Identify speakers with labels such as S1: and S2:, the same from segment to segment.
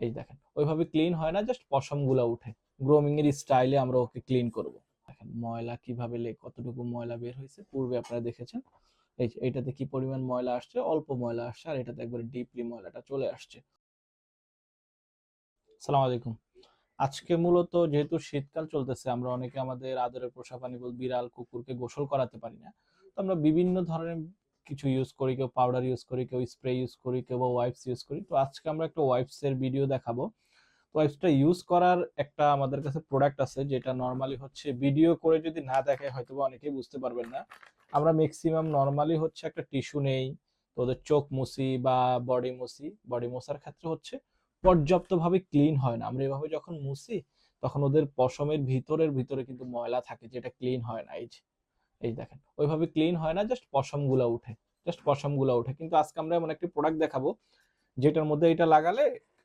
S1: এই দেখেন, ওইভাবে ক্লিন হয় না জাস্ট পশমগুলো উঠে। গ্রোমিং এর স্টাইলে আমরা ওকে ক্লিন করব। দেখেন, ময়লা কীভাবে কতটুকু ময়লা বের হয়েছে, পূর্বে আপনারা দেখেছেন। এই যে এইটাতে কি পরিমাণ ময়লা আসছে? অল্প ময়লা আসছে, আর এটাতে একবারে ডিপলি ময়লাটা চলে আসছে। সালাম আলাইকুম। আজকে মূলত যেহেতু শীতকাল চলতেছে, আমরা অনেকে আমাদের আদরের পোষা প্রাণী বল বিড়াল, কুকুরকে গোসল করাতে পারি না। তো আমরা বিভিন্ন ধরনের কিছু ইউজ করি, কেউ পাউডার ইউজ করি, কেউ স্প্রে ইউজ করি, কেউ ওয়াইপস ইউজ করি। তো আজকে আমরা একটা ওয়াইপস এর ভিডিও দেখাবো। তো ওয়াইপসটা ইউজ করার একটা আমাদের কাছে প্রোডাক্ট আছে, যেটা নর্মালি হচ্ছে ভিডিও করে যদি না দেখে হয়তো বা অনেকেই বুঝতে পারবেন না। আমরা ম্যাক্সিমাম নর্মালি হচ্ছে একটা টিস্যু নেই, তো ওদের চোখ মুছি বা বডি মুসি বডি মোছার ক্ষেত্রে হচ্ছে পর্যাপ্তভাবে ক্লিন হয় না। আমরা এভাবে যখন মুছি, তখন ওদের পশমের ভিতরের ভিতরে কিন্তু ময়লা থাকে, যেটা ক্লিন হয় না। এই এই দেখেন, ওইভাবে ক্লিন হয় না জাস্ট পশমগুলো উঠে জাস্ট পশমগুলো উঠে কিন্তু আজকে আমরা এমন একটি প্রোডাক্ট দেখাবো, যেটার মধ্যে এটা লাগালে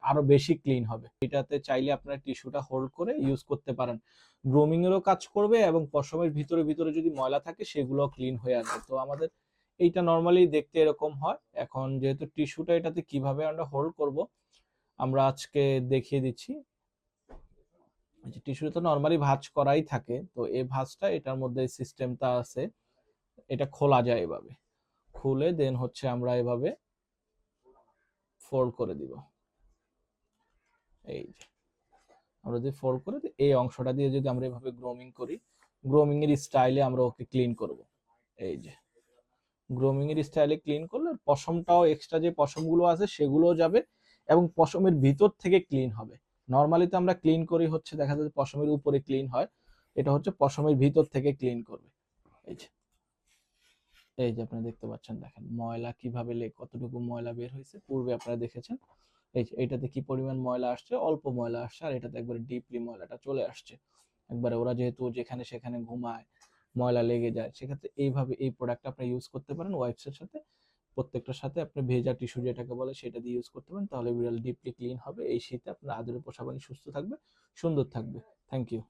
S1: আরও বেশি ক্লিন হবে। এটাতে চাইলে আপনার টিস্যুটা হোল্ড করে ইউজ করতে পারেন। গ্রোমিং এরও কাজ করবে এবং পশমের ভিতরে ভিতরে যদি ময়লা থাকে সেগুলো ক্লিন হয়ে আসবে। তো আমাদের এইটা নর্মালি দেখতে এরকম হয়। এখন যেহেতু টিস্যুটা এটাতে কীভাবে আমরা হোল্ড করব, আমরা আজকে দেখিয়ে দিচ্ছি। টিস্যু তো নর্মালি ভাঁজ করাই থাকে, তো এই ভাঁজটা এটার মধ্যে সিস্টেমটা আছে, এটা খোলা যায় এভাবে। খুলে দেন হচ্ছে আমরা এভাবে ফোল্ড করে দিব। এই যে, আমরা যদি ফোল্ড করে দিই, এই অংশটা দিয়ে যদি আমরা এভাবে গ্রোমিং করি গ্রোমিং এর স্টাইলে আমরা ওকে ক্লিন করব। এই যে গ্রোমিং এর স্টাইলে ক্লিন করলে পশমটাও এক্সট্রা যে পশমগুলো আছে সেগুলোও যাবে এবং পশমের ভিতর থেকে ক্লিন হবে। নর্মালি তো আমরা ক্লিন করি হচ্ছে দেখা যাচ্ছে পশমের উপরে ক্লিন হয়। এটা হচ্ছে পশমের ভিতর থেকে ক্লিন করবে। এই যে। এই যে আপনারা দেখতে পাচ্ছেন, দেখেন ময়লা কীভাবে কতটুকু ময়লা বের হয়েছে। পূর্বে আপনারা দেখেছেন। এই যে এইটাতে কি পরিমাণ ময়লা আসছে? অল্প ময়লা আসছে আর এটাতে একবারে ডিপলি ময়লাটা চলে আসছে। একবারে ওরা যেহেতু যেখানে সেখানে ঘুমায়, ময়লা লেগে যায়, সেক্ষেত্রে এইভাবে এই প্রোডাক্টটা আপনি ইউজ করতে পারেন ওয়াইপসের সাথে। প্রত্যেকটার সাথে আপনি ভেজা টিস্যু যেটাকে বলে সেটা দিয়ে ইউজ করতে পারেন, তাহলে বিড়াল ডিপলি ক্লিন হবে। এই শীতে আপনার আদরে পোষা সুস্থ থাকবে, সুন্দর থাকবে। Thank you